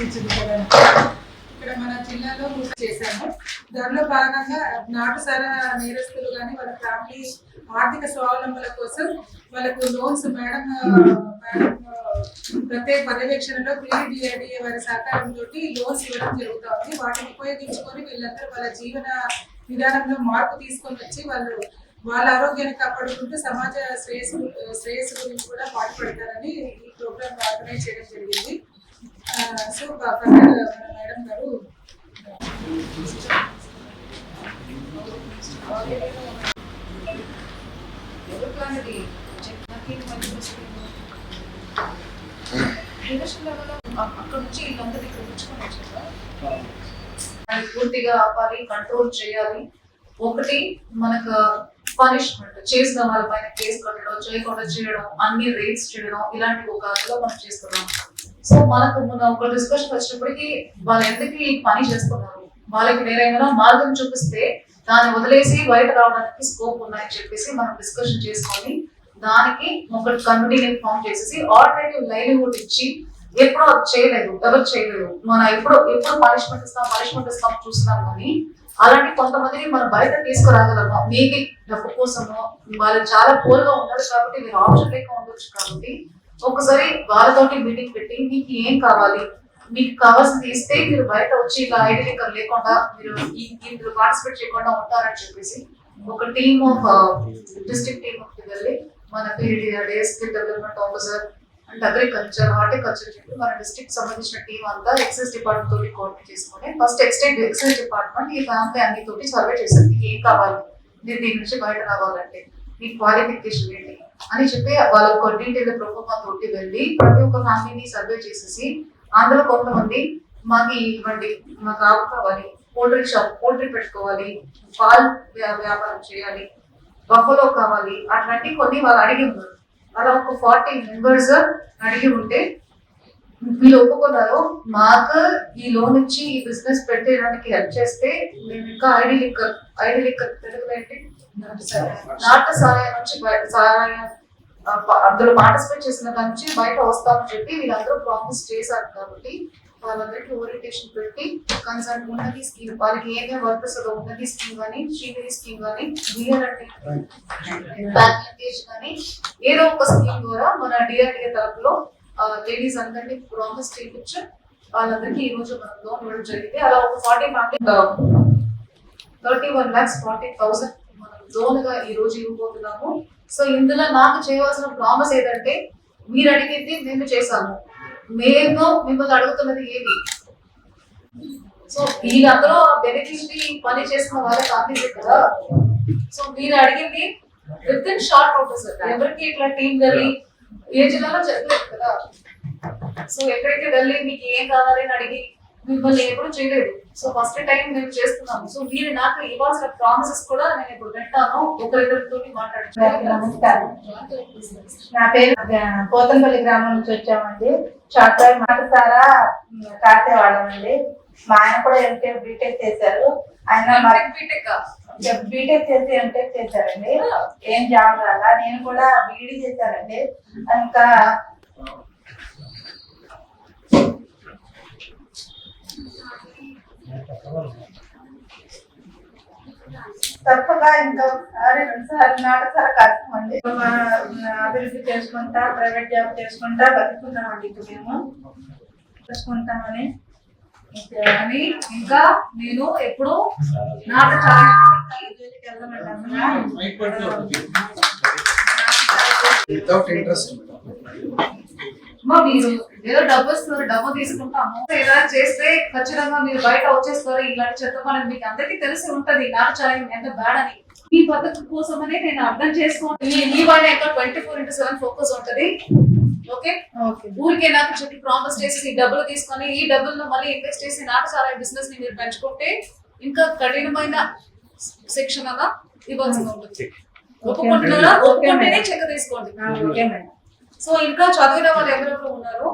ఇక్కడ మన జిల్లాలో చేశాము. దానిలో భాగంగా నాటుసారా నేరస్తులు కానీ వాళ్ళ ఫ్యామిలీ ఆర్థిక స్వావలంబన కోసం వాళ్ళకు లోన్స్ మేడం మేడం ప్రత్యేక పర్యవేక్షణలో పీడీడీఏ వారి సహకారంతో లోన్స్ ఇవ్వడం జరుగుతుంది వాటిని ఉపయోగించుకొని వీళ్ళందరూ వాళ్ళ జీవన విధానంలో మార్పు తీసుకొని వచ్చి వాళ్ళు వాళ్ళ ఆరోగ్యాన్ని కాపాడుకుంటూ సమాజ శ్రేయస్సు శ్రేయస్సు గురించి కూడా పాటుపడతారని ఈ ప్రోగ్రామ్ ఆర్గనైజ్ చేయడం జరిగింది. సో ఫస్ట్ మేడం గారు. ఎవరికి అనేది నాకేం అక్కడ నుంచి వీళ్ళందరూ ఇక్కడ ఉంచుకొని అది పూర్తిగా ఆపాలి కంట్రోల్ చేయాలి. ఒకటి మనకు పనిష్మెంట్ చేసిన వాళ్ళ పైన కేసు కట్టడం చేయకుండా చేయడం అన్ని రేట్స్ చేయడం ఇలాంటి ఒక మనం చేస్తున్నాం. సో మనకు మన ఒక డిస్కషన్ వచ్చినప్పటికీ వాళ్ళు ఎందుకు ఈ పని చేస్తున్నారు వాళ్ళకి వేరేమైనా మార్గం చూపిస్తే దాన్ని వదిలేసి బయట రావడానికి స్కోప్ ఉన్నాయని చెప్పేసి మనం డిస్కషన్ చేసుకొని దానికి ఒక కమిటీని ఫామ్ చేసేసి ఆల్టర్నేటివ్ లైవ్లీహుడ్ ఇచ్చి ఎప్పుడో అది చేయలేదు ఎవరు చేయలేదు. మన ఎప్పుడు ఎప్పుడు పనిష్మెంట్ ఇస్తాం పనిష్మెంట్ ఇస్తాం చూస్తున్నాం కానీ అలాంటి కొంతమందిని మనం బయట తీసుకురాగలము? మీకు డబ్బు కోసము వాళ్ళు చాలా పూర్గా ఉన్నారు కాబట్టి మీరు ఆప్షన్ లేక ఉండొచ్చు కాబట్టి ఒకసారి వాళ్ళతోటి మీటింగ్ పెట్టి మీకు ఏం కావాలి? మీకు కావాల్సింది ఇస్తే మీరు బయట వచ్చి ఇలా ఐడి లేకుండా మీరు ఇందులో పార్టిసిపేట్ చేయకుండా ఉంటారని చెప్పేసి ఒక team of district team of వెళ్ళి మన skill development officer and agriculture horticulture చెప్పి మన డిస్ట్రిక్ట్ సంబంధించిన టీం అంతా ఎక్సైజ్ డిపార్ట్మెంట్ తోటి కోఆర్డినేట్ చేసుకొని ఫస్ట్ ఎక్స్టెండ్ ఎక్సైజ్ డిపార్ట్మెంట్ ఈ ఫ్యామిలీ అన్ని తోటి సర్వే చేసింది మీకు ఏం కావాలి? మీరు దీని నుంచి బయట రావాలంటే. మీ క్వాలిఫికేషన్ ఏంటి? అని చెప్పి వాళ్ళ ఒక డీటెయిల్ తోటి వెళ్ళి ప్రతి ఒక్క ఫ్యామిలీని సర్వే చేసేసి అందులో కొంతమంది మాకు ఇవ్వండి మాకు ఆవు కావాలి పోల్ట్రీ షాప్ పోల్ట్రీ పెట్టుకోవాలి పాల్ వ్యా- వ్యాపారం చేయాలి బఫలో కావాలి అట్లాంటి కొన్ని వాళ్ళు అడిగి ఉన్నారు. అలా ఒక ఫార్టీ మెంబర్స్ అడిగి ఉంటే వీళ్ళు ఒప్పుకున్నారు మాకు ఈ లోన్ ఇచ్చి ఈ బిజినెస్ పెట్టడానికి హెల్ప్ చేస్తే మేము ఇంకా ఐడి లిక్కర్ ఐడి లిక్కర్ తెలుగులో ఏంటి నాట్య సహాయం నుంచి బయట అందులో పార్టిసిపేట్ చేసిన దాని నుంచి బయట వస్తామని చెప్పి వీళ్ళందరూ ప్రామిస్ చేశారు కాబట్టి వాళ్ళందరికీ ఓరియంటేషన్ పెట్టి కన్సర్న్ ఉన్నది స్కీమ్ వాళ్ళకి ఏమేమి వర్తిస్తుందో ఉన్నది స్కీమ్ కానీ శ్రీనిధి స్కీమ్ కానీ బిఆర్ అంటే కానీ ఏదో ఒక స్కీమ్ ద్వారా మన డిఆర్డిఏ తరపులో లేడీస్ అందరినీ ప్రామిస్ చేయించు వాళ్ళందరికీ ఈ రోజు మనం లోన్ ఇవ్వడం జరిగింది. అలా ఒక forty family thirty one lakhs forty thousand జోన్గా గా ఈ రోజు ఇవ్వబోతున్నాము. సో ఇందులో నాకు చేయవలసిన ప్రామిస్ ఏదంటే మీరు అడిగింది మేము చేశాము. మేము మిమ్మల్ని అడుగుతున్నది ఏది? సో వీళ్ళందరూ బెనిఫిట్ పని చేసిన వాళ్ళకి అందింది కదా. సో మీరు అడిగింది విత్ ఇన్ షార్ట్ నోటీస్ ఎవరికి ఇట్లా టీం వెళ్ళి ఏ జిల్లాలో జరగలేదు కదా. సో ఎక్కడికి వెళ్ళి మీకు ఏం కావాలి అని అడిగి మిమ్మల్ని ఎప్పుడు చేయలేదు. సో ఫస్ట్ టైం మేము చేస్తున్నాము. సో మీరు నాకు ఇవ్వాల్సిన ప్రామిసెస్ కూడా నేను ఇప్పుడు వింటాను. ఒకరిద్దరితో మాట్లాడుతున్నాను. నా పేరు పోతంపల్లి గ్రామం నుంచి వచ్చామండి. చాక్లెట్ మాటసారా కాసేవాళ్ళం అండి మా ఆయన కూడా ఎంటెక్ బీటెక్ చేశారు. ఆయన మరి బీటెక్ చేసి ఎంటెక్ చేశారండి. ఏం జాబ్ రాలా? నేను కూడా బీడీ చేశానండి. ఇంకా తప్పగా ఇంకా ఒకసారి రెండుసార్లు నాటసారి కష్టమండి అభివృద్ధి చేసుకుంటా ప్రైవేట్ జాబ్ చేసుకుంటా బతుకున్నామండి ఇక మేము. చేసుకుంటామని అని ఇంకా నేను ఎప్పుడు. వితౌట్ ఇంట్రెస్ట్ మీరు ఏదో డబ్బు ఇస్తున్నారు డబ్బు తీసుకుంటాము ఏదైనా చేస్తే ఖచ్చితంగా మీరు బయట వచ్చేస్తారు ఇలాంటి చెత్త పని మీకు అందరికీ తెలిసి ఉంటది. నాకు చాలా ఎంత బ్యాడ్ అని. ఈ పద్ధతి కోసమని నేను అర్థం చేసుకోండి మీ- మీ వాళ్ళ యొక్క twenty four into seven focus ఉంటది. ఓకే ఓకే ఊరికే నాకు చెప్పి ప్రామిస్ చేసి ఈ డబ్బులు తీసుకొని ఈ డబ్బులను మళ్ళీ ఇన్వెస్ట్ చేసి నాటసారా బిజినెస్ని మీరు పెంచుకుంటే ఇంకా కఠినమైన శిక్షణ ఇవ్వాల్సి ఉంటుంది. ఒప్పుకుంటున్నారా? ఒప్పుకుంటేనే మేడం. చెక్ తీసుకోండి. ఆ, ఓకే మేడం. సో ఇంకా చదివిన వాళ్ళు ఎవరెవరు ఉన్నారో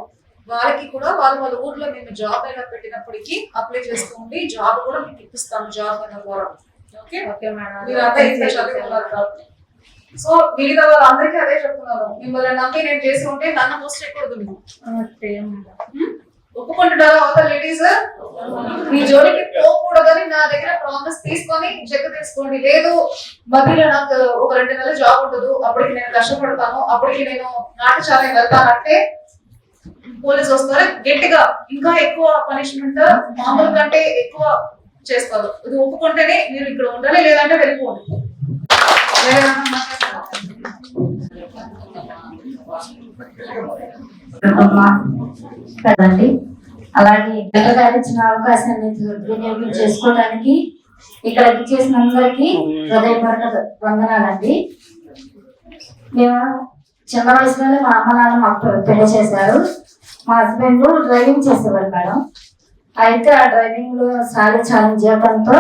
వాళ్ళకి కూడా వాళ్ళ వాళ్ళ ఊర్లో మేము జాబ్ అయినా పెట్టినప్పటికీ అప్లై చేసుకోండి. జాబ్ కూడా మీకు ఇప్పిస్తాము జాబ్ అయిన ద్వారా. ఓకే ఓకే మేడం మీరు అంతా ఇంత చదివి ఉన్నారు కాబట్టి. సో మిగతా వాళ్ళందరికీ అదే చెప్తున్నారు. మిమ్మల్ని నమ్మి నేను చేసి ఉంటే నన్ను మోస్ట్ చేయకూడదు ఒప్పుకుంటున్నారా ఒక లేడీస్ మీ జోలికి పోకూడదని నా దగ్గర ప్రామిస్ తీసుకొని చెక్ తీసుకోండి లేదు మధ్యలో నాకు ఒక రెండు నెలలు జాబ్ ఉండదు. అప్పటికి నేను కష్టపడతాను. అప్పటికి నేను నాటశాల వెళ్తానంటే పోలీస్ వస్తారు. గట్టిగా ఇంకా ఎక్కువ పనిష్మెంట్ మామూలు కంటే ఎక్కువ చేస్తారు. ఇది ఒప్పుకుంటేనే మీరు ఇక్కడ ఉండాలి లేదంటే వెళ్ళిపోండి. కదండి. అలాగే పిల్లగారు ఇచ్చిన అవకాశాన్ని వినియోగం చేసుకోవడానికి ఇక్కడ చేసిన అందరికీ హృదయపూర్వక వందనాలండి. మేము చిన్న వయసులోనే మా అమ్మ నాన్న మాకు పెళ్ళి చేశారు. మా హస్బెండ్ డ్రైవింగ్ చేసేవారు మేడం. అయితే ఆ డ్రైవింగ్లో సాగి చాలా జీవితంతో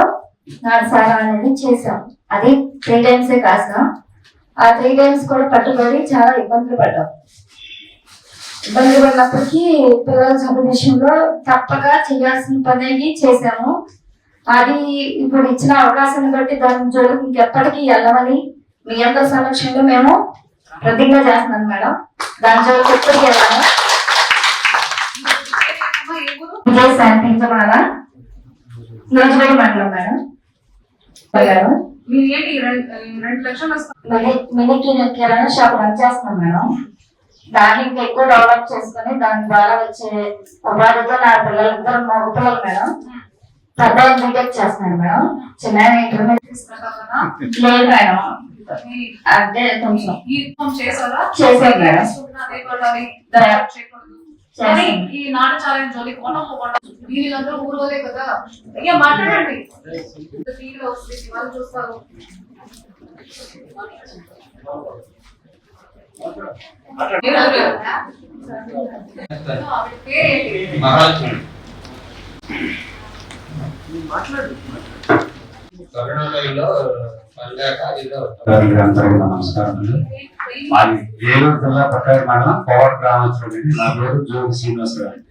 నాటసాగం అనేది చేసాం అది త్రీ టైమ్సే కాసాం ఆ త్రీ టైమ్స్ కూడా పట్టుబడి చాలా ఇబ్బందులు పడ్డాం. ఇబ్బంది పడినప్పటికీ పిల్లల చదువు విషయంలో తప్పక చేయాల్సిన పని చేశాము. అది ఇప్పుడు ఇచ్చిన అవకాశాన్ని బట్టి దాని జోలికి ఇంకెప్పటికీ వెళ్ళమని మీ అందరి సమక్షంలో మేము ప్రతిజ్ఞ చేస్తున్నాం మేడం. దాని జోలికి ఎప్పటికీ వెళ్ళాము. శాంతించమాల మండలం మేడం. గారు మినీ కిరాణా షాప్ రన్ చేస్తున్నాం మేడం. దాన్ని ఇంకా ఎక్కువ డెవలప్ చేసుకొని దాని ద్వారా వచ్చే ఉపాధితో నా పిల్లలిద్దరు మగ పిల్లలు మేడం పెద్ద బీటెక్ చేస్తున్నాను మేడం. చిన్న ఇంటర్మీడియట్ లేదు మేడం. అదే కొంచెం. చేశాను మేడం. కానీ ఈ నాట ఛాలెంజ్ జోలి కొనం పోకుండా వీళ్ళందరూ ఊరోలే కదా. అయ్యా మాట్లాడండి. టీవీలో వస్తుంది వాళ్ళు చూస్తారు. మహాలక్ష్మి. కరోనా టైంలో పనిలేక ఏదో అందరికీ అందరికీ నమస్కారములు మాది ఏలూరు జిల్లా పట్టాడి మండలం పవర్ నా పేరు జోగి శ్రీనివాసరావు అండి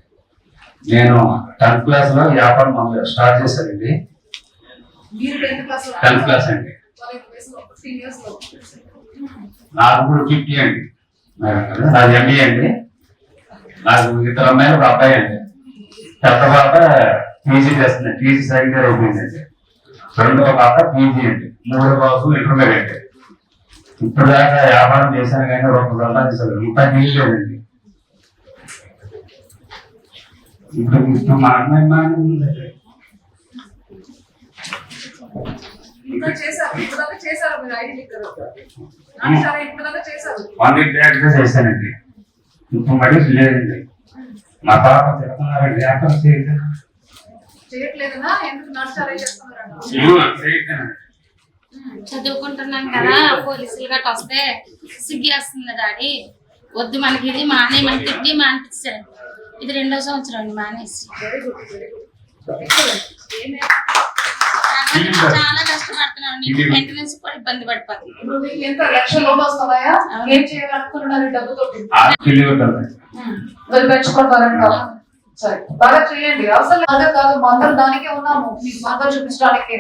నేను టెన్త్ క్లాస్లో వ్యాపారం మొదలు స్టార్ట్ చేశానండి. టెన్త్ క్లాస్ అండి. పదిహేను వయసులో, 15 years లో. నాకు ఫిఫ్టీ అండి నాది ఎంబీ అండి నాకు ఇద్దరు అమ్మాయిలు ఒక అబ్బాయి అండి. పెద్ద పాప పీజీ చేస్తుంది పీజీ సెకండ్ ఇయర్ అయిపోయిందండి. రెండవ పాప పీజీ అండి. మూడో బాబు ఇంటర్మీడియట్ ఇప్పుడు దాకా వ్యాపారం చేశాను కానీ ఒక సంపాదించాలి రూపాయి నీళ్ళు లేదండి ఇప్పుడు ఇప్పుడు మా అమ్మాయి మా బ్యాక్గా చేశానండి ఇప్పుడు మళ్ళీ లేదండి. మా పాప తిడుతున్నారండి వ్యాపారం చేయలేదు చదువుకుంటున్నాం కదా పోలీసులు గట్ట వస్తే సిగ్గేస్తుంది డాడీ. వద్దు మనకి ఇది మానే మన తిట్టి మానిపించారు ఇది రెండో సంవత్సరం అండి మానేసి. చాలా కష్టపడుతున్నాం మెయింటెనెన్స్ కూడా ఇబ్బంది పడిపోతుంది. ఎంత లక్ష లోపు వస్తున్నాయా ఏం చేయాలనుకుంటున్నారు డబ్బుతో? సరే బాగా చేయండి. అసలు బాగా కాదు మా అందరం దానికే ఉన్నాము. మీకు బాగా చూపించడానికి.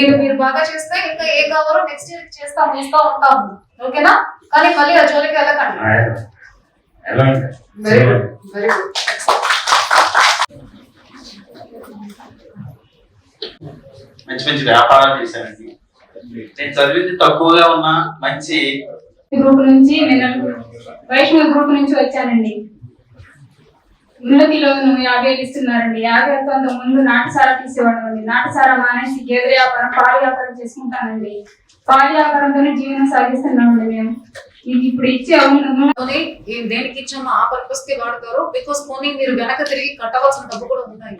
ఇది మీరు బాగా చేస్తే ఇంకా ఏ కావాలో నెక్స్ట్ ఇయర్ చేస్తాము ఇస్తా ఉంటాము. ఓకేనా? కానీ మళ్ళీ ఆ జోలికి వెళ్ళకండి. Very good very good. మంచి మంచి వ్యాపారాలు చేశానండి నేను చదివింది తక్కువగా ఉన్నా మంచి గ్రూప్ నుంచి నేను వైష్ణవ గ్రూప్ నుంచి వచ్చానండి. ఉన్నతిలో నువ్వు యాభై వేలు ఇస్తున్నారండి. యాభై అంత ముందు నాటుసారా తీసేవాడు అండి. నాటుసారా మానేసి గేదె వ్యాపారం పాల వ్యాపారం చేసుకుంటానండి. పాల వ్యాపారంతోనే జీవనం సాగిస్తున్నామండి మేము. ఇది ఇప్పుడు ఇచ్చే దేనికి ఇచ్చామో ఆ పర్పస్కి వాడతారు. బికాస్ పోనీ మీరు వెనక తిరిగి కట్టవలసిన డబ్బు కూడా ఉన్నాయి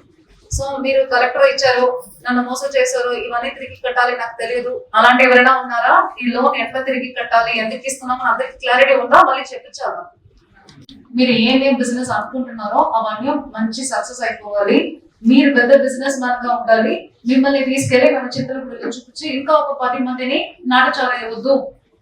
సో మీరు కలెక్టర్ ఇచ్చారు నన్ను మోసం చేశారు ఇవన్నీ తిరిగి కట్టాలి నాకు తెలియదు. అలాంటి ఎవరైనా ఉన్నారా? ఈ లోన్ ఎట్లా తిరిగి కట్టాలి? ఎందుకు ఇస్తున్నామో అందరికి క్లారిటీ ఉందా? మళ్ళీ చెప్పించాలా? మీరు ఏమేం బిజినెస్ అనుకుంటున్నారో అవన్నీ మంచి సక్సెస్ అయిపోవాలి. మీరు పెద్ద బిజినెస్ మ్యాన్గా ఉండాలి. మిమ్మల్ని తీసుకెళ్ళి మన చిత్రపూడిలో చూపించి ఇంకా ఒక పది మందిని నాటచాల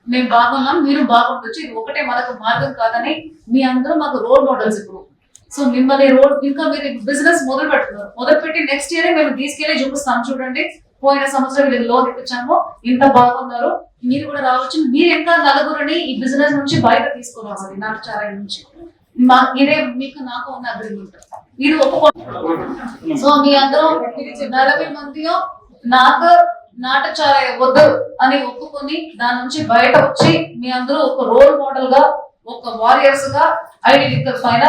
మేము బాగున్నాం మీరు బాగుండొచ్చు. ఇది ఒకటే మనకు మార్గం కాదని మీ అందరూ మాకు రోల్ మోడల్స్ ఇప్పుడు. సో మిమ్మల్ని రోడ్ ఇంకా మీరు బిజినెస్ మొదలు పెడుతున్నారు. మొదలు పెట్టి నెక్స్ట్ ఇయర్ మేము తీసుకెళ్ళి చూపిస్తాం. చూడండి పోయిన సంవత్సరం వీళ్ళకి లోన్ ఇప్పించాము. ఇంత బాగున్నారు. మీరు కూడా రావచ్చు. మీరు ఎంత నలుగురిని ఈ బిజినెస్ నుంచి బయట తీసుకురావాలి నాటచారాయి నుంచి. మా ఇదే మీకు నాకు ఉన్న అగ్రిమెంట్ ఇది ఒప్పుకో సో మీ అందరూ నలభై మందిలో నాకు నాటచార వద్దు అని ఒప్పుకొని దాని నుంచి బయట వచ్చి మీ అందరూ ఒక రోల్ మోడల్గా ఒక వారియర్స్గా ఐడి పైన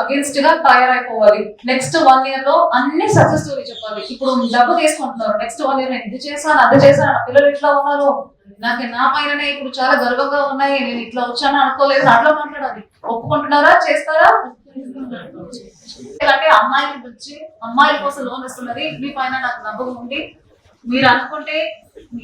అగేన్స్ట్గా తయారైపోవాలి. నెక్స్ట్ వన్ ఇయర్లో అన్ని సక్సెస్ స్టోరీ చెప్పాలి. ఇప్పుడు డబ్బు తీసుకుంటున్నారు. నెక్స్ట్ వన్ ఇయర్ నేను ఇది చేశాను అది చేశాను నా పిల్లలు ఇట్లా ఉన్నారు. నాకు నా పైననే ఇప్పుడు చాలా గర్వంగా ఉన్నాయి. నేను ఇట్లా వచ్చాను అనుకోలేదు. అట్లా మాట్లాడాలి. ఒప్పుకుంటున్నారా? చేస్తారా? అంటే అమ్మాయిల వచ్చి అమ్మాయిల కోసం లోన్ ఇస్తున్నది. మీ పైన నాకు నమ్మకం ఉంది. మీరు అనుకుంటే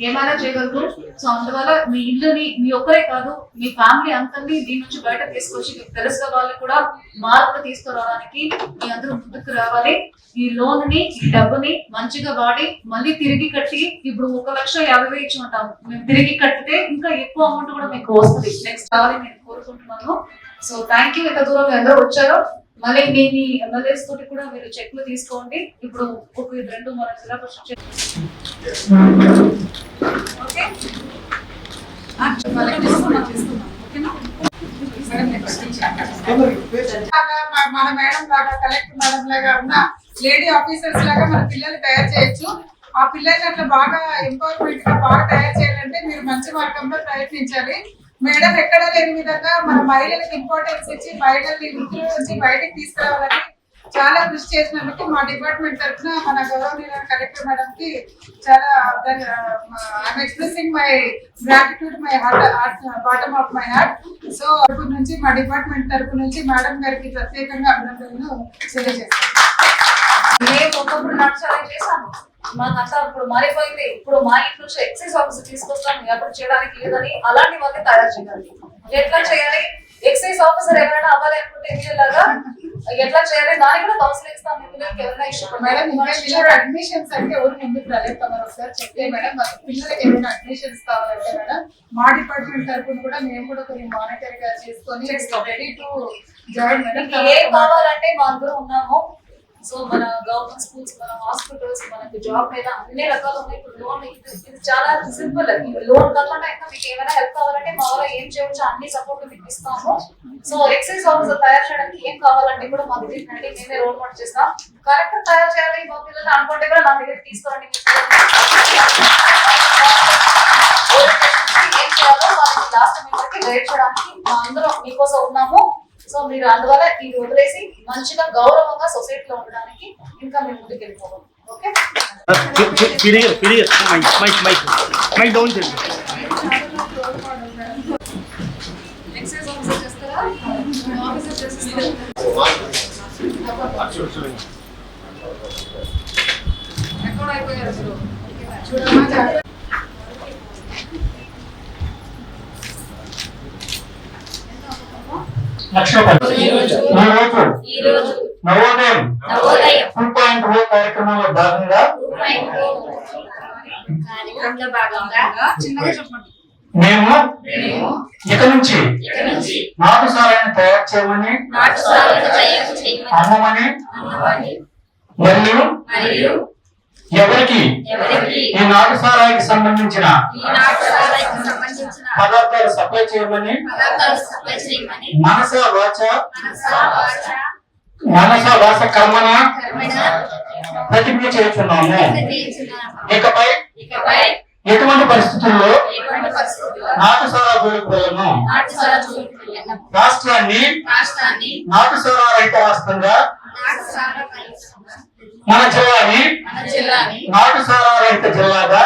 ఏమైనా చేయగలరు? సో అందువల్ల మీ ఇల్లుని మీ ఒక్కరే కాదు మీ ఫ్యామిలీ అంతని దీని నుంచి బయట తీసుకొచ్చి మీకు తెలుసుగా వాళ్ళు కూడా మార్పు తీసుకురావడానికి మీ అందరూ ముందుకు రావాలి. ఈ లోన్ని ఈ డబ్బుని మంచిగా వాడి మళ్ళీ తిరిగి కట్టి ఇప్పుడు ఒక లక్ష యాభై వేలు ఇచ్చి ఉంటాము. మేము తిరిగి కట్టితే ఇంకా ఎక్కువ అమౌంట్ కూడా మీకు వస్తుంది. నెక్స్ట్ కావాలి నేను కోరుకుంటున్నాను. సో థ్యాంక్ యూ ఇంత దూరం ఎవరు వచ్చారో. మళ్ళీ మీ మీ ఎమ్మెల్యేస్ తోటి కూడా మీరు చెక్లు తీసుకోండి. ఇప్పుడు ఒక రెండు మన జిల్లా పరిషత్ మన మేడం లాగా కలెక్టర్ మేడం లాగా ఉన్న లేడీ ఆఫీసర్స్ లాగా మన పిల్లల్ని తయారు చేయొచ్చు. ఆ పిల్లల్ని అట్లా బాగా ఎంపవర్మెంట్గా బాగా తయారు చేయాలంటే మీరు మంచి మార్గంలో ప్రయత్నించాలి. మేడం ఎక్కడ లేని విధంగా మన మహిళలకు ఇంపార్టెన్స్ ఇచ్చి మహిళల్ని ఇంట్లో నుంచి బయటకు తీసుకురావాలని చాలా కృషి చేసినందుకు మా డిపార్ట్మెంట్ తరఫున మన గౌరవనీయ కలెక్టర్ మేడం కి చాలా I'm expressing my gratitude my heart bottom of my heart so తరపు నుంచి మా డిపార్ట్మెంట్ తరపు నుంచి మేడం గారికి ప్రత్యేకంగా అభినందనలు తెలియజేస్తాను. మేము ఒకప్పుడు నడుచాలి చేశాము. మాకంతా ఇప్పుడు మారిపోయింది. ఇప్పుడు మా ఇంటి నుంచి ఎక్సైజ్ ఆఫీసర్ తీసుకొస్తాం. అప్పుడు చేయడానికి లేదని అలాంటి వాళ్ళని తయారు చేయాలి. ఎట్లా చేయాలి? ఎక్సైజ్ ఆఫీసర్ ఎవరైనా అవ్వాలి అనుకుంటే వీళ్ళలాగా ఎట్లా చేయాలి? దానికి కూడా కౌన్సిలింగ్ ఇస్తాం పిల్లలకి ఎవరైనా ఇష్టం మేడం పిల్లల అడ్మిషన్స్ అంటే ఎవరు ముందుకు రాలేదు తమరు ఒకసారి చెప్తే మేడం. మాకు పిల్లలకి ఏమైనా అడ్మిషన్స్ కావాలంటే మేడం మా డిపార్ట్మెంట్ తరపున కూడా మేము కూడా కొన్ని మానిటర్గా చేసుకొని రెడీ టు జాయిన్ మేడం. ఏం కావాలంటే మా అందరూ ఉన్నాము. సో మన గవర్నమెంట్ స్కూల్స్ మన హాస్పిటల్స్ మనకి జాబ్ మీద అన్ని రకాలు ఉన్నాయి. ఇప్పుడు లోన్ ఇది చాలా సింపుల్ లోన్ కాకుండా ఇంకా మీకు ఏమైనా హెల్ప్ కావాలంటే మా వాళ్ళు ఏం చేయవచ్చు అన్ని సపోర్ట్ మీకు ఇస్తాము. సో ఎక్సైజ్ ఆఫీసర్ తయారు చేయడానికి ఏం కావాలంటే కూడా మా దగ్గర రండి మేమే రోల్ మోడల్ చేస్తాం. కరెక్ట్ తయారు చేయాలి మా పిల్లలు అనుకుంటే కూడా నా దగ్గర తీసుకురండి. ఏం చేయాలో వాళ్ళకి లాస్ట్ మెంబర్కి గైడ్ చేయడానికి మా అందరం మీకోసం ఉన్నాము. సో మీరు అందువల్ల ఇది వదిలేసి మంచిగా గౌరవంగా సొసైటీలో ఉండడానికి ఇంకా మీరు ముందుకు వెళ్ళిపోవాలి. Okay? Feeling feeling mic mic mic mic down చేయండి ఎక్సైజ్ ఆఫీసర్ చేస్తారా ఆఫీసర్ చేస్తారా ఎక్కడ అయిపోయారు మీరు చూడమ్మా లక్ష రూపాయలు ఈ రోజు ఈ రోజు నవోదయం. నవోదయం. టూ పాయింట్ ఓ కార్యక్రమంలో భాగంగా కార్యక్రమంలో భాగంగా. చిన్నగా చెప్పండి. మేము ఇక నుంచి ఇక నుంచి నాటు సారాన్ని తయారు చేయమని అమ్మమని మరియు ఎవరికి ఈ నాటు సారానికి సంబంధించిన పదార్థాలు సప్లై చేయమని? మనస వాచ? మనసా వాస కర్మన? ప్రతిజ్ఞ చేస్తున్నాము. ఇకపై? ఎటువంటి పరిస్థితుల్లో? ఎటువంటి పరిస్థితుల్లో? నాటు సారా జోలికి వెళ్ళను నాటు సారా జోలికి వెళ్ళను. రాష్ట్రాన్ని? రాష్ట్రాన్ని? నాటు సారా రహిత రాష్ట్రంగా మన జిల్లాని మన జిల్లాని నాటు సారా రహిత జిల్లాగా.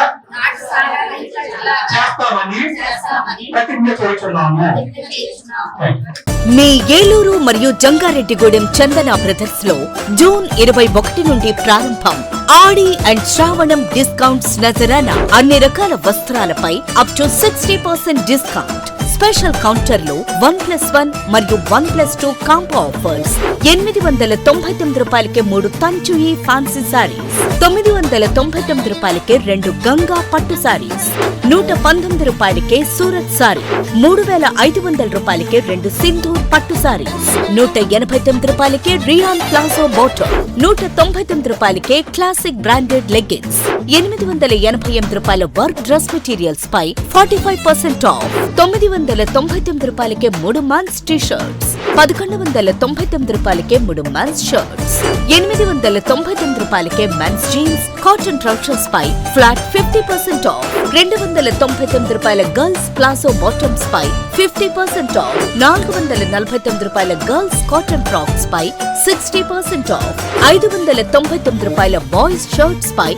మీ ఏలూరు మరియు జంగారెడ్డిగూడెం చందన బ్రదర్స్లో జూన్ ఇరవై ఒకటి నుండి ప్రారంభం. ఆడి అండ్ శ్రావణం డిస్కౌంట్స్ నజరానా అన్ని రకాల వస్త్రాలపై up to sixty percent discount special కౌంటర్లో వన్ ప్లస్ వన్ మరియు one plus two combo offers. ఎనిమిది వందల తొంభై తొమ్మిది రూపాయలకే మూడు తంచుయి ఫ్యాన్సీ సారీస్ సారీస్ తొమ్మిది వందల తొంభై తొమ్మిది రూపాయలకే రెండు గంగా పట్టు సారీస్ నూట పంతొమ్మిది రూపాయలకే సూరత్ సారీ మూడు వేల ఐదు వందల రూపాయలకే రెండు సింధూర్ పట్టు సారీస్ నూట ఎనభై తొమ్మిది రూపాయలకే రియాన్ ప్లాజో బోటో. నూట తొంభై తొమ్మిది రూపాయలకే క్లాసిక్ బ్రాండెడ్ లెగ్గిన్స్ ఎనిమిది వందల ఎనభై ఎనిమిది రూపాయల వర్క్ డ్రెస్ మెటీరియల్స్ పై ఫార్టీ ఫైవ్ పర్సెంట్ ఆఫ్ తొమ్మిది వందల తొంభై తొమ్మిది రూపాయలకే మూడు మాన్స్ టీ షర్ట్స్ పదకొండు వందల తొంభై తొమ్మిది రూపాయలకే మూడు మాన్స్ షర్ట్స్. ఎనిమిది వందల తొంభై తొమ్మిది రూపాయలకే మెన్స్ జీన్స్ కాటన్ ట్రౌజర్స్ పై ఫ్లాట్ ఫిఫ్టీ పర్సెంట్ ఆఫ్ రెండు వందల తొంభై తొమ్మిది రూపాయల గర్ల్స్ ప్లాసో బాటమ్స్ పై ఫిఫ్టీ పర్సెంట్ ఆఫ్ నాలుగు వందల నలభై తొమ్మిది రూపాయల గర్ల్స్ కాటన్ ఫ్రాక్స్ పై సిక్స్టీ పర్సెంట్ ఆఫ్ ఐదు వందల తొంభై తొమ్మిది రూపాయల బాయ్స్ షర్ట్స్ పై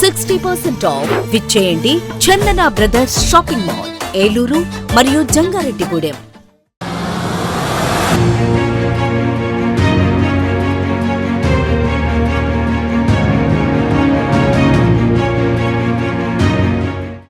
sixty percent off విచ్చేయండి Chandana brothers shopping mall. Eluru మరియు జంగారెడ్డిగూడెం.